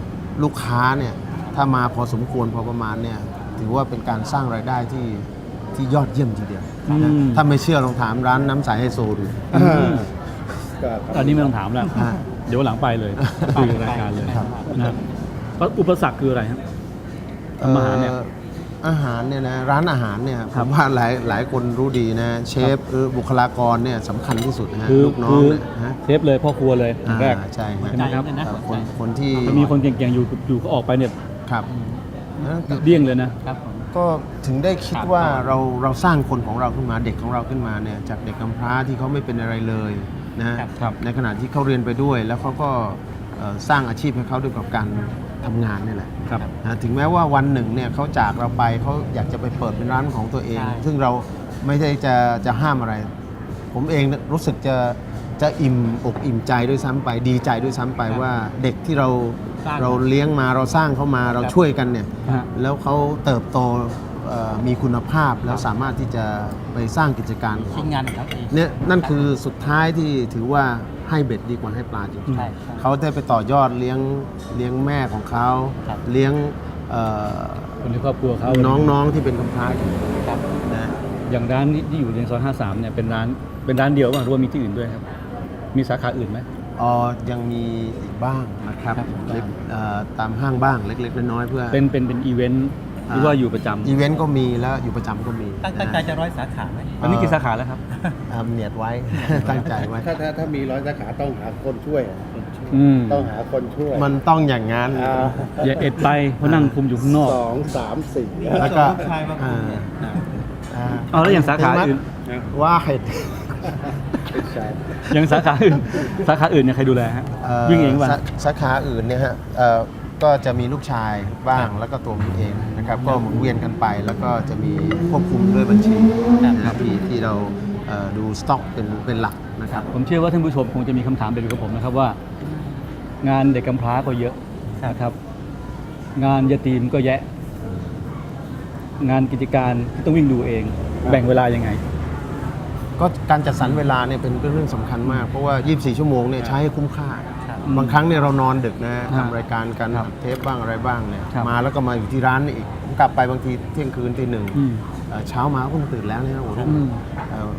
Speaker 5: ลูกค้าเนี่ยถ้ามาพอสมควรพอประมาณเนี่ยถือว่าเป็นการสร้างรายได้ที่ ที่ยอดเยี่ยมทีเดียวนะ
Speaker 4: อืม
Speaker 5: ถ้าไม่เชื่อลองถามร้านน้ำใสไฮโซดู
Speaker 7: อ่าก็ครับ
Speaker 4: อันนี้ไม่ต้องถามแล้ว
Speaker 5: อ่า
Speaker 4: เดี๋ยววันหลังไปเลยคุยกับรายการเลย
Speaker 5: ครับ
Speaker 4: นะครับอุปสรรคคืออะไรครับ ทำอาหารเนี่ย
Speaker 5: อ่ออาหารเนี่ยนะร้านอาหารเนี่ยผมว่าหลายหลายคนรู้ดีนะ เชฟหรือบุคลากรเนี่ยสำคัญที่สุดนะฮะ
Speaker 4: คือ
Speaker 5: ลูกน้อ
Speaker 4: คื
Speaker 5: ง
Speaker 4: อ
Speaker 5: เนี่ยนะฮะ
Speaker 4: เชฟเลยพ่อครัวเลยอย่างแรก
Speaker 5: อ่าใช่ฮะ
Speaker 4: ใช่ไหมครับ
Speaker 6: ใจนะ
Speaker 5: เอ่อคนคนที่
Speaker 4: จะมีคนเก่งๆอยู่อยู่ก็ออกไปเนี่ย
Speaker 5: ครับนะ
Speaker 4: เดี้ยงเลยนะ
Speaker 6: ครับผม
Speaker 5: ก็ถึงได้คิด
Speaker 6: ครับ
Speaker 5: ว่าเราเราสร้างคนของเราขึ้นมาเด็กของเราขึ้นมาเนี่ยจากเด็กกำพร้าที่เขาไม่เป็นอะไรเลยนะฮะ
Speaker 4: ครับ
Speaker 5: ในขณะที่เขาเรียนไปด้วย แล้วเขาก็เอ่อสร้างอาชีพให้เขาด้วยกับการทำงานนี่แหละ
Speaker 4: ครับ
Speaker 5: นะถึงแม้ว่าวันหนึ่งเนี่ยเขาจากเราไปเขาอยากจะไปเปิดเป็นร้านของตัวเอง
Speaker 6: ใช่
Speaker 5: ซึ่งเราไม่ได้จะจะห้ามอะไร ผมเองรู้สึกจะจะอิ่มอกอิ่มใจด้วยซ้ำไป ดีใจด้วยซ้ำไปว่าเด็กที่เรา
Speaker 6: สร้าง
Speaker 5: เราเลี้ยงมาเราสร้างเขามาเรา
Speaker 6: ครับ
Speaker 5: ช่วยกันเนี่ย
Speaker 4: ฮะ
Speaker 5: แล้วเขาเติบโตเอ่อมีคุณภาพแล้วสามารถที่จะไปสร้างกิจการขอ
Speaker 6: ชิ้
Speaker 5: ง
Speaker 6: นงานของเขาเอง
Speaker 5: เนี่ยนั่นคือสุดท้ายที่ถือว่าให้เบ็ดดีกว่าให้ปลาจริง
Speaker 6: ใช่ใช่
Speaker 5: ๆเขาได้ไปต่อยอดเลี้ยงเลี้ยงแม่ของเขา
Speaker 6: ครับ
Speaker 5: เลี้ยงเอ่อ
Speaker 4: คนในครอบครัวเขา
Speaker 5: น้องๆที่เป็นกำพร้าอยู่
Speaker 6: ครับ
Speaker 5: นะ
Speaker 4: อย่างร้านที่อยู่ในซอย53เนี่ยเป็นร้านเป็นร้านเดียวป่ะหรือว่ามีที่อื่นด้วยครับ มีสาขาอื่นไหม
Speaker 5: อ๋อยังมีอีกบ้างนะครับ
Speaker 4: ครับ
Speaker 5: เล็กเอ่อตามห้างบ้างเล็ก ๆ น้อยๆเพื่อ
Speaker 4: เป็นเป็นเป็นอีเวนต์หรือว่าอยู่ประจำ
Speaker 5: อีเวนต์ก็มีแล้วอยู่ประจำก็มี
Speaker 6: ตั้งตั้งใจจะร้อยสาขาไหม
Speaker 4: ตอนนี้กี่สาขาแล้วครับ
Speaker 5: อ่าเนียดไว้ ตั้งใจไว้
Speaker 7: ถ้าถ้าถ้ามีร้อยสาขาต้องหาคนช่วย
Speaker 4: อืม
Speaker 7: ต้องหาคนช่วย
Speaker 5: มันต้องอย่างนั้น
Speaker 7: อ่า
Speaker 4: อย่าเอ็ดไปเพราะนั่งคุมอยู่ข้างนอก
Speaker 7: สองสามสี่
Speaker 5: แล้วก็
Speaker 6: ลูกชายมาคุ
Speaker 5: อ่าม
Speaker 6: เนี่ย
Speaker 5: อ่า
Speaker 4: เอาแล้วอย่างสาขาอื่น
Speaker 5: ว่าเห็ด
Speaker 7: ไม่ ใช่
Speaker 4: อย่างสาขาอื่นสาขาอื่นเนี่ยใครดูแลฮะวิ่งเองป่ะ
Speaker 5: สาสาขาอื่นเนี่ยฮะเอ่อก็จะมีลูกชายบ้างแล้วก็ตัวผมเองนะครับก็หมุนเวียนกันไปแล้วก็จะมีควบคุมด้วยบัญชีนะครับที่ที่เราเอ่อดูสต็อกเป็นเป็นหลักนะครับ
Speaker 4: ผมเชื่อว่าท่านผู้ชมคงจะมีคำถามเดียวกับผมนะครับว่า งานเด็กกำพร้าก็เยอะนะครับ งานยาตีมก็แยะ งานกิจการที่ต้องวิ่งดูเอง แบ่งเวลายังไง
Speaker 5: ก็การจัดสรรเวลาเนี่ยเป็นเป็นเรื่องสำคัญมาก เพราะว่า 24 ชั่วโมงเนี่ยใช้ให้คุ้มค่า
Speaker 6: ครับ
Speaker 5: บางครั้งเนี่ยเรานอนดึกนะ
Speaker 4: ครั
Speaker 5: ทำ
Speaker 4: บ
Speaker 5: รายการกัน
Speaker 4: ครับ
Speaker 5: เทปบ้างอะไรบ้างเนี่ย
Speaker 4: ครับ
Speaker 5: มาแล้วก็มาอยู่ที่ร้านนี่อีกผมกลับไปบางทีเที่ยงคืนตีหนึ่ง
Speaker 4: อืม
Speaker 5: เอ่อเช้ามาก็คงตื่นแล้วเนี่ยโอ้โห
Speaker 4: อืม
Speaker 5: เอ่อ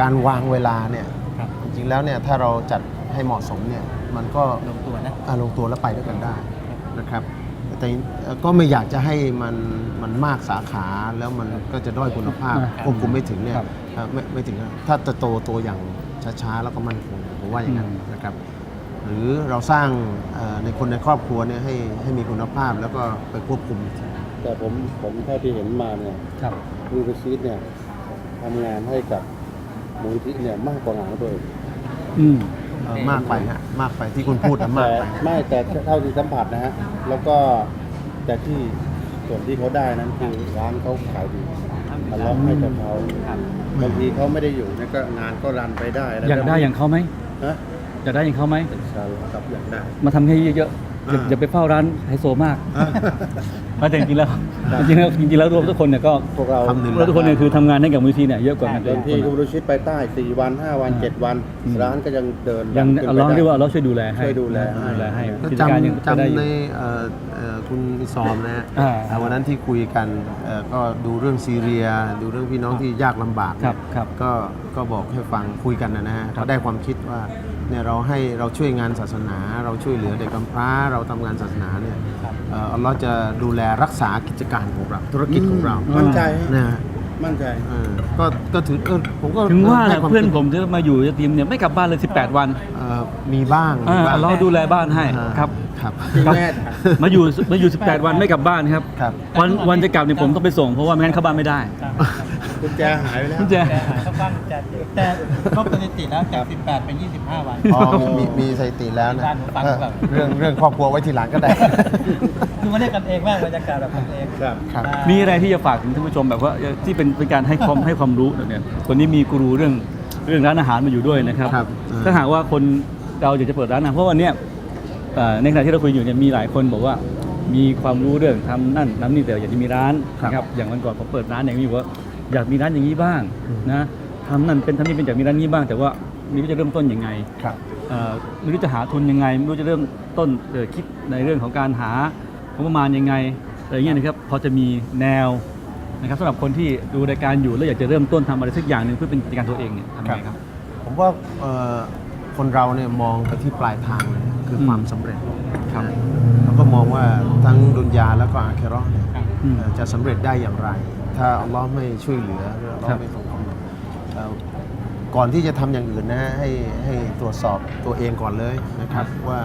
Speaker 5: การวางเวลาเนี่ย
Speaker 6: ครับ
Speaker 5: จริงๆแล้วเนี่ยถ้าเราจัดให้เหมาะสมเนี่ยมันก็
Speaker 6: ลงตัวนะ
Speaker 5: อ่าลงตัวแล้วไปด้วยกันได้นะครับ แต่เอ่อก็ไม่อยากจะให้มันมันมากสาขาแล้วมันก็จะด้อยคุณภาพ
Speaker 4: ครับ
Speaker 5: ควบคุมไม่ถึงเนี่ย
Speaker 4: ครับ
Speaker 5: เอ่อไม่ไม่ถึงนะถ้าจะโตตัวอย่างช้าๆแล้วก็มั่นคงผมว่าอย่างนั้น
Speaker 4: อืม
Speaker 5: นะครับ หรือเราสร้างเอ่อในคนในครอบครัวเนี่ยให้ให้มีคุณภาพแล้วก็ไปควบคุม
Speaker 7: แต่ผมผมเท่าที่เห็นมาเนี่ย
Speaker 4: ครับ
Speaker 7: มูลชีตเนี่ยทำงานให้กับมูลที่เนี่ยมากกว่างานของตัวเอง
Speaker 4: อืม
Speaker 5: เอ่อมากไปฮะมากไปที่คุณพูดนะมาก
Speaker 7: แต่
Speaker 5: ไป
Speaker 7: ไม่แต่เท่าที่สัมผัสนะฮะ แล้วก็แต่ที่ส่วนที่เขาได้นั้นคือร้านเขาขายดีมันล็อกให้กับเขาบางทีเขาไม่ได้อยู่เนี่ยก็งานก็รันไปได้แล้ว
Speaker 4: อยากได้อย่างเขาไหม
Speaker 7: ฮะ
Speaker 4: อยากได้อย่างเขาไหม
Speaker 7: ใช่ครับอยากได้
Speaker 4: มาทำให้เยอะๆ อย่า
Speaker 5: อ่า
Speaker 4: อย่าไปเฝ้าร้านไฮโซมากแต่จริงๆแล้วจริงๆแล้วจริงๆแล้วรวมทุกคนเนี่ยก็
Speaker 7: พวกเรา
Speaker 5: ทำหนึ่ง
Speaker 4: เราทุกคนเนี่ยคือทำงานให้กับมูลนิธิเนี่ยเยอะกว่ากัน
Speaker 7: บางทีคุณรู้ชิตไปใต้ 4 วัน 5 วัน 7 วัน
Speaker 4: อืม
Speaker 7: ร้านก็ยังเดิน
Speaker 4: ยัง
Speaker 7: ขึ้น
Speaker 4: เอา
Speaker 7: ไป
Speaker 4: ร้อง
Speaker 7: ได้
Speaker 4: เรียกว่าเราช่วยดูแลให้
Speaker 7: ช่วยดูแลให้
Speaker 4: ดูแลให้
Speaker 5: ก็
Speaker 4: กิจการยัง
Speaker 5: จำ
Speaker 4: จะได้
Speaker 5: จำ
Speaker 4: อ
Speaker 5: ใน
Speaker 4: ยู่
Speaker 5: เอ่อเอ่อคุณอิซอมนะฮะ
Speaker 4: อ่า
Speaker 5: เอ่อวันนั้นที่คุยกันเอ่อก็ดูเรื่องซีเรีย ดูเรื่องพี่น้องที่ยากลำบาก
Speaker 4: ครับ
Speaker 5: เนี่ย
Speaker 4: ครับ
Speaker 5: ก็ก็บอกให้ฟังคุยกันนะนะฮะ
Speaker 4: ครับ
Speaker 5: เขาได้ความคิดว่า เนี่ยเราให้เราช่วยงานศาสนา เราช่วยเหลือเด็กกำพร้าเราทำงานศาสนาเนี่ยเอ่ออัลเลอฮ์จะดูแลรักษากิจการของเราธุรกิจของเรา
Speaker 7: มั่นใจ
Speaker 5: นะฮะ
Speaker 7: มั่นใจ
Speaker 5: เออก็ก็ถือเออผมก็
Speaker 4: ถึงว่าแหละ
Speaker 5: ให้ควม
Speaker 4: เพื่อน
Speaker 5: คิด
Speaker 4: ผมที่มาอยู่ยาตีมเนี่ยไม่กลับบ้านเลย 18 วัน
Speaker 5: เอ่อมีบ้าง
Speaker 4: อ่า
Speaker 5: มีบ้าง
Speaker 4: เราดูแลบ้านให้
Speaker 5: อ่า
Speaker 4: ครับ
Speaker 5: ครับ
Speaker 4: ครับ
Speaker 7: แม่
Speaker 4: มาอยู่มาอยู่ 18 วันไม่กลับบ้านครับ
Speaker 5: ครับ
Speaker 4: วันวันจะกลับเนี่ยผมต้องไปส่งเพราะว่าไม่งั้นเข้าบ้านไม่ได้
Speaker 7: กุญแจหายไปแล้ว
Speaker 4: คุณเจ
Speaker 6: แต่หายเข้าบ้านจัดแต่ครบสถิติแล้วจาก 18 เป็น 25 วัน
Speaker 5: อ๋อมีมีสถิติแล้วนะ
Speaker 6: บ้านผมฟังแบบ
Speaker 5: เรื่องเรื่องครอบครัวไว้ทีหลังก็ได้
Speaker 6: คือมาเรียกกันเองมากบรรยากาศแบบกันเอง
Speaker 7: ครับ
Speaker 5: ครับ
Speaker 4: มีอะไรที่จะฝากถึงท่านผู้ชมแบบว่าที่เป็นเป็นการให้ความ ให้ความรู้เนี่ยคนนี้มีกูรูเรื่องเรื่องร้านอาหารมาอยู่ด้วยนะครับ
Speaker 5: ครับเออ
Speaker 4: ถ้าหากว่าคนเราอยากจะเปิดร้านอาหารเพราะวันเนี้ยเอ่อในขณะที่เราคุยอยู่เนี่ยมีหลายคนบอกว่ามีความรู้เรื่องทำนั่นน้ำนี่แต่อยากจะมีร้านนะครับอย่างวันก่อนผมเปิดร้านอย่างนี้บอกว่า อยากมีร้านอย่างนี้บ้างนะทำนั่นเป็นทำนี่เป็นอยากมีร้านนี้บ้าง แต่ว่าไม่รู้จะเริ่มต้นยังไง
Speaker 5: ครับ
Speaker 4: เอ่อไม่รู้จะหาทุนยังไงไม่รู้จะเริ่มต้นเอ่อคิดในเรื่องของการหางบประมาณยังไงอะไรอย่างเงี้ยนะครับพอจะมีแนวนะครับสำหรับคนที่ดูรายการอยู่แล้วอยากจะเริ่มต้นทำอะไรสักอย่างหนึ่งเพื่อเป็นกิจการตัวเองเนี่ยทำยังไงครับ
Speaker 5: ผมว่าเอ่อคนเราเนี่ยมองไปที่ปลายทางเลยคืออ
Speaker 4: ม
Speaker 5: ความสำเร็จ
Speaker 4: ครับ
Speaker 5: นะแล้วก็มองว่าทั้งดุนยาแล้วก็อาเคเราะห์เนี่ย
Speaker 4: อืม
Speaker 5: เอ่อจะสำเร็จได้อย่างไร ถ้าอัลลอฮ์ไม่ช่วยเหลือหรืออัลลอ
Speaker 4: ครั
Speaker 5: ฮ์
Speaker 4: บ
Speaker 5: ไม่ทรงกำหนดเอ่อก่อนที่จะทำอย่างอื่นนะให้ให้ตรวจสอบตัวเองก่อนเลยนะครับ ว่า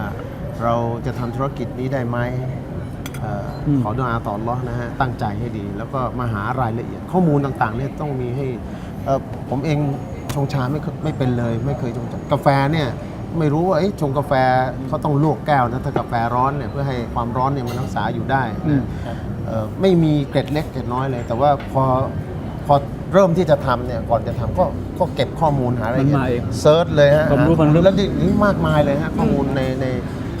Speaker 5: เราจะทำธุรกิจนี้ได้ไหมเอ่ออ
Speaker 4: ม
Speaker 5: ขอดุอาต่ออัลลอฮ์นะฮะตั้งใจให้ดี แล้วก็มาหารายละเอียดข้อมูลต่างๆเนี่ยต้องมีให้เอ่อผมเองชงชาไม่เคยไม่เป็นเลย ไม่เคยชงชากาแฟเนี่ย ไม่รู้ว่าเอ๊ะชงกาแฟเขาต้องลวกแก้วนะถ้ากาแฟร้อนเนี่ยเพื่อให้ความร้อนเนี่ยมันรักษาอยู่ได้
Speaker 4: อืม
Speaker 5: นะเอ่อไม่มีเกร็ดเล็กเกร็ดน้อยเลย แต่ว่าพอพอเริ่มที่จะทำเนี่ยก่อนจะทำก็ก็เก็บข้อมูลหารายละเอีย
Speaker 4: มันมาเอง
Speaker 5: ดเซิร์ชเลยฮะ
Speaker 4: ความรู้มันเริ่ม
Speaker 5: แล้วนี่มากมายเลยฮะข้อมูลในใน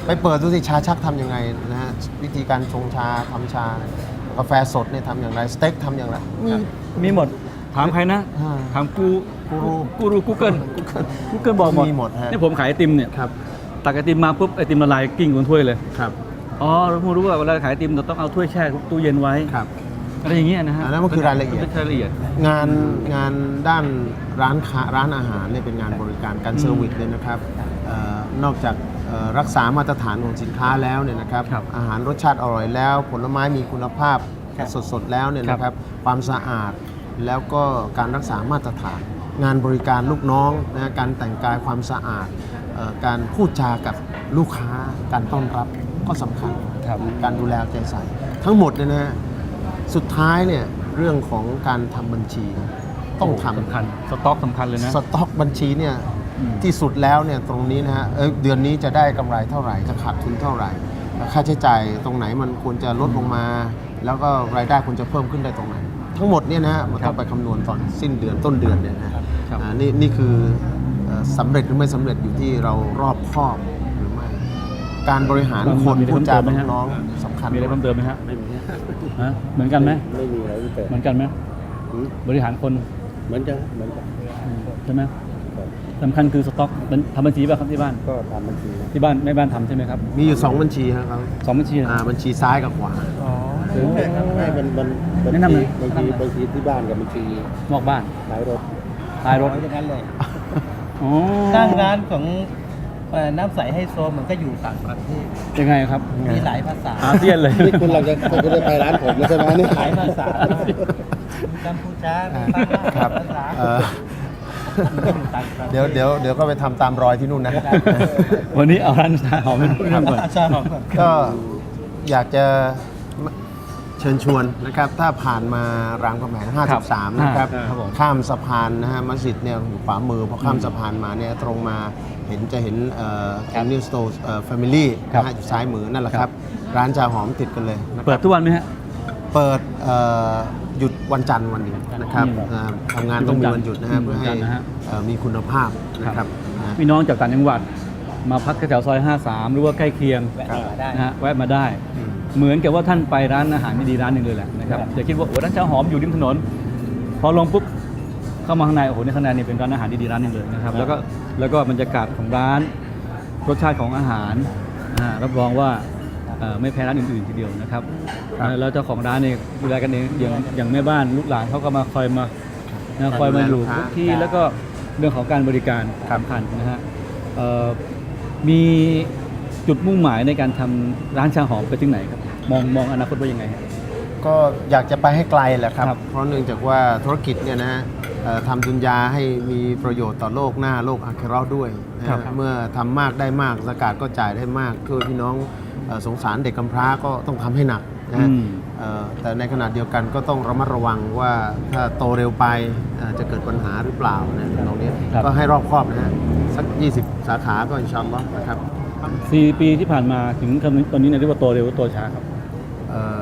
Speaker 5: ไปเปิดดูสิชาชักทำยังไงนะฮะวิธีการชงชาทำชากาแฟสดเนี่ยทำอย่างไรสเต็กทำอย่างไรมี
Speaker 4: มีหมดถามใครนะ
Speaker 5: อ่า
Speaker 4: ถามกู
Speaker 5: กูรู
Speaker 4: กูรูกูเกิลกูเกิลบอกหมด
Speaker 5: มีหมดฮะ
Speaker 4: นี่ผมขายไอติมเนี่ย
Speaker 5: ครับ
Speaker 4: ตักไอติมมาปุ๊บไอติมละลายกิ้งบนถ้วยเลย
Speaker 5: ครับ
Speaker 4: อ๋อเราเพิ่งรู้ว่าเวลาขายไอติมเราต้องเอาถ้วยแช่ตู้เย็นไว้
Speaker 5: ครับ
Speaker 4: อะไรอย่างเงี้ยนะฮะ
Speaker 5: อันนั้นมันคือรายละเอียด
Speaker 4: ป็นรายละเอียด
Speaker 5: งานงานด้านร้านค้าร้านอาหารเนี่ยเป็นงานบริการการ
Speaker 4: อืม
Speaker 5: เซอร์วิสเลยนะครับเออนอกจากเอ่อรักษามาตรฐานของสินค้าแล้วเนี่ยนะครับ
Speaker 4: ครับ
Speaker 5: อาหารรสชาติอร่อยแล้ว ผลไม้มีคุณภาพสดๆแล้วเนี่ยนะครับ ความสะอาดแล้วก็การรักษามาตรฐาน งานบริการลูกน้องนะการแต่งกายความสะอาดเอ่อการพูดจากับลูกค้าการต้อนรับก็สำคัญ
Speaker 4: ครับ
Speaker 5: การดูแลเอาใจใส่ทั้งหมดเนี่ยนะฮะสุดท้ายเนี่ยเรื่องของการทำบัญชีต้องทำ
Speaker 4: สำคัญสต็อกสำคัญเลยนะ
Speaker 5: สต็อกบัญชีเนี่ย
Speaker 4: อืม
Speaker 5: ที่สุดแล้วเนี่ยตรงนี้นะฮะเอ้ยเดือนนี้จะได้กำไรเท่าไหร่จะขาดทุนเท่าไหร่ ค่าใช้จ่ายตรงไหนมันควรจะลดลงมา แล้วก็รายได้ควรจะเพิ่มขึ้นได้ตรงไหน ทั้งหมดเนี่ยนะฮะมันต้องไปคำนวณตอนสิ้นเดือนต้นเดือนเนี่ยนะฮะ
Speaker 4: ครับ
Speaker 5: อ่านี่นี่คือเอ่อสำเร็จหรือไม่สำเร็จอยู่ที่เรารอบคอบหรือไม่การบริหารคน
Speaker 4: มีอะไร
Speaker 5: พูดจา
Speaker 4: เพิ่มเติมไหม
Speaker 5: กับ
Speaker 4: ฮะ
Speaker 5: น้องสำคัญ
Speaker 4: มีอะไรเพิ่มเติมไหมฮะ
Speaker 7: ไม่มี
Speaker 4: ฮะเหมือนกันไหม
Speaker 7: ไม่มีอะไรพิเศษ
Speaker 4: เหมือนกันไหม
Speaker 7: หืม
Speaker 4: บริหารคน
Speaker 7: เหมือนจะเหมือนกัน
Speaker 4: ใช่ไหม
Speaker 7: ครับ
Speaker 4: สำคัญคือสต็อกมันทำบัญชีป่ะครับที่บ้าน
Speaker 7: ก็ทำบัญชีนะ
Speaker 4: ที่บ้านแม่บ้านทำใช่ไหมครับ
Speaker 5: มีอยู่สองบัญชีครับ
Speaker 4: สองบัญชีนะ
Speaker 5: อ่าบัญชีซ้ายกับขวา
Speaker 6: อ๋อ
Speaker 7: ไม่บัญบัญบัญ
Speaker 4: แนะนำหน่
Speaker 7: ชี
Speaker 4: อย
Speaker 7: บัญชี
Speaker 4: แนะนำหน่อย
Speaker 7: บัญชีที่บ้านกับบัญชี
Speaker 4: นอกบ้าน
Speaker 7: ขายรถ
Speaker 4: ท้ายรถ
Speaker 6: เอาอย่างนั้นเลย
Speaker 4: อ๋อ
Speaker 6: ตั้งร้านของเอ่อน้ำใสไฮโซเหมือนก็อยู่ต่างประเทศ
Speaker 4: ยังไงครับ
Speaker 6: มีหลายภาษา
Speaker 4: อาเซียนเลย
Speaker 7: นี่คุณเราจะคุณจะไปร้านผมแล้วใช่ไหมเนี่ย
Speaker 6: หลายภาษากัมพูชา
Speaker 5: อ่า
Speaker 6: พม่า
Speaker 5: ครับ
Speaker 6: ภาษา
Speaker 5: เอ่อ
Speaker 6: อยู่ต่างประเทศ
Speaker 5: เดี๋ยวเดี๋ยวเดี๋ยวก็ไปทำตามรอยที่นู่นนะ
Speaker 4: วันนี้เอาร้านชาหอมเป็นเรื่องก่อน
Speaker 6: ใช่ครับ
Speaker 5: ก็อยากจะ เชิญชวนนะครับถ้าผ่านมารามคำแหง
Speaker 4: ครับ
Speaker 5: 53 นะครับ
Speaker 4: อ่าครับผม
Speaker 5: ข้ามสะพานนะฮะมัสยิดเนี่ยอยู่ขวามือพอข้ามสะพานมาเนี่ยตรงมาเห็นจะเห็นเอ่อแคนนิสโตเอ่อแฟมิลี่
Speaker 4: ครับ
Speaker 5: นะฮะอยู่ซ้ายมือนั่นแหละค
Speaker 4: ครั
Speaker 5: รับบร้านชาหอมติดกันเลยนะครับ
Speaker 4: เปิดทุกวันไหมฮะ
Speaker 5: เปิดเอ่อหยุดวันจันทร์วันเดียวนะครับ
Speaker 4: อืม
Speaker 5: อ่าทำงานต้องมีวันหยุดนะฮะ
Speaker 4: อืม
Speaker 5: เพื่อให้
Speaker 4: วันจันทร์นะฮะ
Speaker 5: เอ่อมีคุณภาพนะครับนะ
Speaker 4: พี่น้องจากต่างจังหวัด มาพักแถวซอย 53 หรือว่าใกล้เคียง
Speaker 6: แวะมาได้
Speaker 4: นะฮะแวะมาได้
Speaker 5: อืม
Speaker 4: เหมือนกับว่าท่านไปร้านอาหารดีๆร้านหนึ่งเลยแหละนะครับอย่าคิดว่าโอ้ร้านชาหอมอยู่ริมถนน พอลงปุ๊บเข้ามาข้างในโอ้โหในข้างในนี่เป็นร้านอาหารดีๆร้านหนึ่งเลยนะครับแล้วก็แล้วก็บรรยากาศของร้าน รสชาติของอาหารอ่ารับรองว่าเอ่อไม่แพ้ร้านอื่นๆทีเดียวนะครับ
Speaker 5: ครับ
Speaker 4: แล้วเจ้าของร้านเนี่ยดูแลกันเองอย่างอย่างแม่บ้านลูกหลานเขาก็มาคอยมานะคอยมาอยู่ทุกที่แล้วก็เรื่องของการบริการสำคัญนะฮะเอ่อมีจุดมุ่งหมายในการทำร้านชาหอมไปถึงไหนครับ มองมองอนาคตว่ายังไงฮะ
Speaker 5: ก็อยากจะไปให้ไกลแหละครับ
Speaker 4: ครับ
Speaker 5: เพราะเนื่องจากว่าธุรกิจเนี่ยนะฮะเอ่อทำดุนยาให้มีประโยชน์ต่อโลกหน้าโลกอาเคเราะห์ด้วยนะฮะ
Speaker 4: ครับ
Speaker 5: เมื่อทำมากได้มากสกาดก็จ่ายได้มากช่วยพี่น้องเอ่อสงสารเด็กกำพร้าก็ต้องทำให้หนักนะฮะ
Speaker 4: อืม
Speaker 5: เอ่อแต่ในขณะเดียวกันก็ต้องระมัดระวังว่าถ้าโตเร็วไปเอ่อจะเกิดปัญหาหรือเปล่านะตรงนี้
Speaker 4: ครับ
Speaker 5: ก็ให้รอบคอบนะฮะสัก 20 สาขาก็อินชาอัลลอฮ์นะครับ
Speaker 4: สี่ปีที่ผ่านมาถึงตอนนี้เนี่ยเรียกว่าโตเร็วหรือโตช้าครับ
Speaker 5: เอ่อ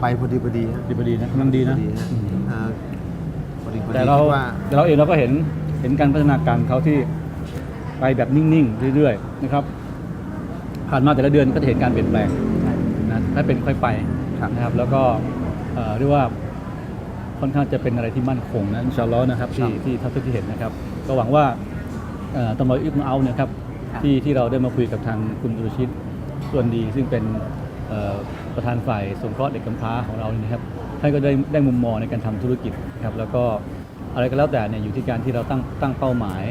Speaker 5: ไปพอดีพอดีฮะ
Speaker 4: ดีพอดีนะกำลังดี
Speaker 5: พ
Speaker 4: นะ
Speaker 5: อดีฮะ
Speaker 4: อืม
Speaker 5: เอ่อพอดีพอดี
Speaker 4: แต่เรา
Speaker 5: คิดว่า
Speaker 4: แต่เราเองเราก็เห็นเห็นการพัฒนาการเขาที่ไปแบบนิ่งๆเรื่อยๆนะครับ ผ่านมาแต่ละเดือนก็จะเห็นการเปลี่ยนแปลงนะถ้าเป็นค่อยไป
Speaker 5: ครับ
Speaker 4: นะครับ แล้วก็เอ่อเรียกว่าค่อนข้างจะเป็นอะไรที่มั่นคงนะอินชาอัลลอฮ์นะครับที่ที่เท่าที่เห็นนะครับ ก็หวังว่าเอ่อตำรวจอิบนุเอาเนี่ยครับที่ที่เราได้มาคุยกับทางคุณดุรชิตส่วนดี ซึ่งเป็นเอ่อ ประธานฝ่ายสงเคราะห์เด็กกำพร้าของเราเนี่ยนะครับท่านก็ได้ได้มุมมองในการทำธุรกิจครับแล้วก็อะไรก็แล้วแต่เนี่ยอยู่ที่การที่เราตั้งตั้งเป้าหมาย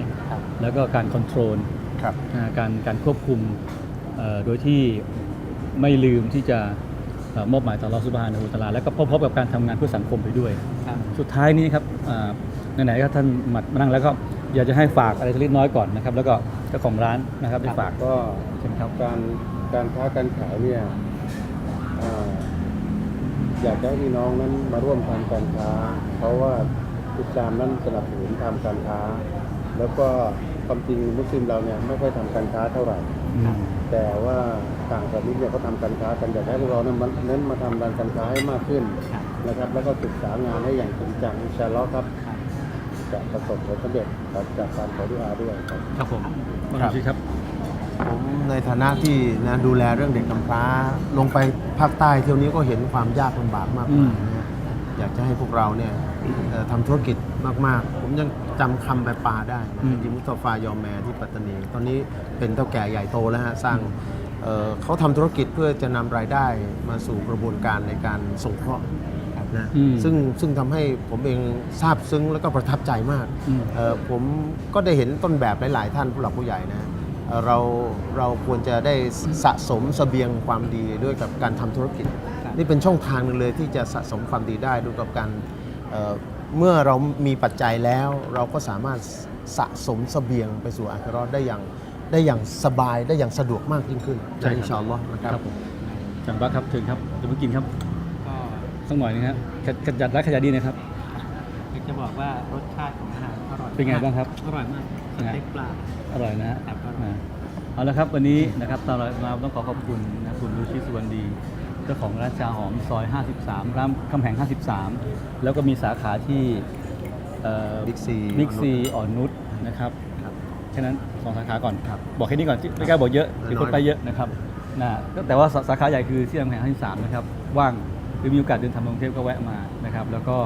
Speaker 4: แล้วก็การคอนโทรล
Speaker 5: ครับ
Speaker 4: นะการการควบคุมเอ่อโดยที่ไม่ลืมที่จะอ่อมอบหมายต่อเราสุบฮานะฮูวะตะอาลาแล้วก็พบๆกับการทำงานเพื่อสังคมไปด้วย
Speaker 6: ครับ
Speaker 4: สุดท้ายนี้ครับอ่าไหนๆก็ท่านมามานั่งแล้วก็อยากจะให้ฝากอะไรสักเล็กน้อยก่อนนะครับ แล้วก็เจ้าของร้านนะครับได้ฝาก
Speaker 7: ก็
Speaker 4: ใช่ไหมครับ
Speaker 7: การการค้าการขายเนี่ย อ่าอยากจะให้พี่น้องนั้นมาร่วมทำการค้า เพราะว่าอิสลามนั้นสนับสนุนทำการค้า แล้วก็ความจริงมุสลิมเราเนี่ยไม่ค่อยทำการค้าเท่าไหร่
Speaker 4: อืม
Speaker 7: แต่ว่าต่างประเทศเนี่ยเขาทำการค้ากันอยากให้พวกเรานั้นมันเน้นมาทำการค้าให้มากขึ้น
Speaker 6: ครับ
Speaker 7: นะครับ แล้วก็ศึกษางานให้อย่างจริงจังอินชาอัลลอฮ์ครับ
Speaker 6: ครับ
Speaker 7: จะประสบผลสำเร็จครับจากการขอดุอาด้วยครับ
Speaker 4: ครับผม
Speaker 5: ครับ
Speaker 4: ณชิครับ
Speaker 5: ผมในฐานะที่นะดูแลเรื่องเด็กกำพร้า ลงไปภาคใต้เที่ยวนี้ก็เห็นความยากลำบากมาก
Speaker 4: อื
Speaker 5: มามยนะอยากจะให้พวกเราเนี่ยเอ่อทำธุรกิจมากๆ ผมยังจำคำไปปลาได้นะ
Speaker 4: อืม
Speaker 5: จิมุสตาฟายอมแมที่ปัตตานี ตอนนี้เป็นเท่าแก่ใหญ่โตแล้วฮะสร้างเอ่อเขาทำธุรกิจเพื่อจะนำรายได้มาสู่กระบวนการในการส่งเคราะห์นะ
Speaker 4: อืม
Speaker 5: ซึ่งซึ่งทำให้ผมเองซาบซึ้งแล้วก็ประทับใจมาก
Speaker 4: อืม
Speaker 5: เอ่อผมก็ได้เห็นต้นแบบหลาย ๆ ท่านผู้หลักผู้ใหญ่นะ เอ่อเราเราควรจะได้สะสมเสบียงความดีด้วยกับการทำธุรกิจ
Speaker 6: ครับ
Speaker 5: นี่เป็นช่องทางหนึงเลยที่จะสะสมความดีได้ด้วยกับการเอ่อเมื่อเรามีปัจจัยแล้ว เราก็สามารถสะสมเสบียงไปสู่อาคิเราะห์ได้อย่างได้อย่างสบายได้อย่างสะดวกมากยิ่งขึ้น
Speaker 4: ใช่ครับ
Speaker 5: อินชาอัลลอฮ์นะครับ
Speaker 4: ครับผมจันบักครับเชิญครับจะมากินครับ
Speaker 6: ก็
Speaker 4: สักหน่อยนึงครับขขยันรักขยันดีนะครับ
Speaker 6: อยากจะบอกว่ารสชาติของอาหารอร่อย
Speaker 4: เป็นไงบ้างครับ
Speaker 6: อร่อยมาก สเต็กปลา
Speaker 4: อร่อยนะฮะ
Speaker 6: ครับอร่อย
Speaker 4: นะเอาละครับวันนี้นะครับตามเราต้องขอขอบคุณนะคุณลูชิสุวรรณดี เจ้าของร้านชาหอมซอย 53รามคำแหง 53 แล้วก็มีสาขาที่
Speaker 5: Big C
Speaker 4: บิ๊กซีอ่อนนุชนะครับ แค่นั้นสองสาขาก่อนบอกแค่นี้ก่อนไม่กล้าบอกเยอะเดี๋ยวคนไปเยอะนะครับนะก็แต่ว่าสาสาขาใหญ่คือที่รามคำแหง 53 นะครับ ว่างหรือมีโอกาสเดินทางมากรุงเทพก็แวะมานะครับ แล้วก็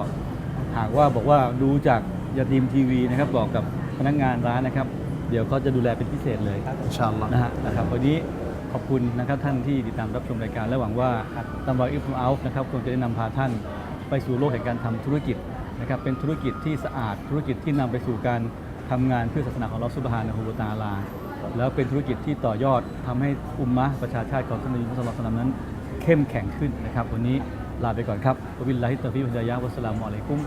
Speaker 4: หากว่าบอกว่าดูจากยาดีมทีวีนะครับบอกกับ พนักงานร้านนะครับ เดี๋ยวเขาจะดูแลเป็นพิเศษเลย
Speaker 5: อินชาอัลลอฮ์
Speaker 4: นะฮะนะครับวันนี้ขอบคุณนะครับท่านที่ติดตามรับชมรายการและหวังว่าตำรวจอิฟนูอัลนะครับคงจะได้นำพาท่านไปสู่โลกแห่งการทำธุรกิจนะครับเป็นธุรกิจที่สะอาดธุรกิจที่นำไปสู่การทำงานเพื่อศาสนาของเราสุบฮานะฮูวะตะอาลา แล้วเป็นธุรกิจที่ต่อยอดทำให้อุมมะห์ประชาชาติของท่านนบีมุฮัมมัดศ็อลลัลลอฮุอะลัยฮิวะซัลลัมนั้น เข้มแข็งขึ้นนะครับ วันนี้ลาไปก่อนครับวะบิลลาฮิตตอฟิกวัลฮิดายะฮ์วัสสลามุอะลัยกุม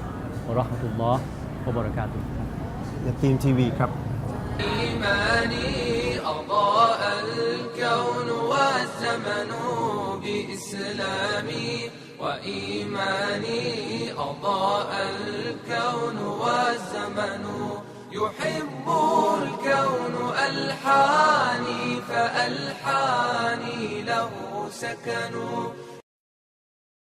Speaker 4: วะเราะห์มะตุลลอฮ์วะบะเราะกาตุฮ์
Speaker 5: ยาทีมทีวีครับ
Speaker 1: إيماني أضاء الكون والزمن بإسلامي وإيماني أضاء الكون والزمن يحب الكون ألحاني فألحاني له سكنوا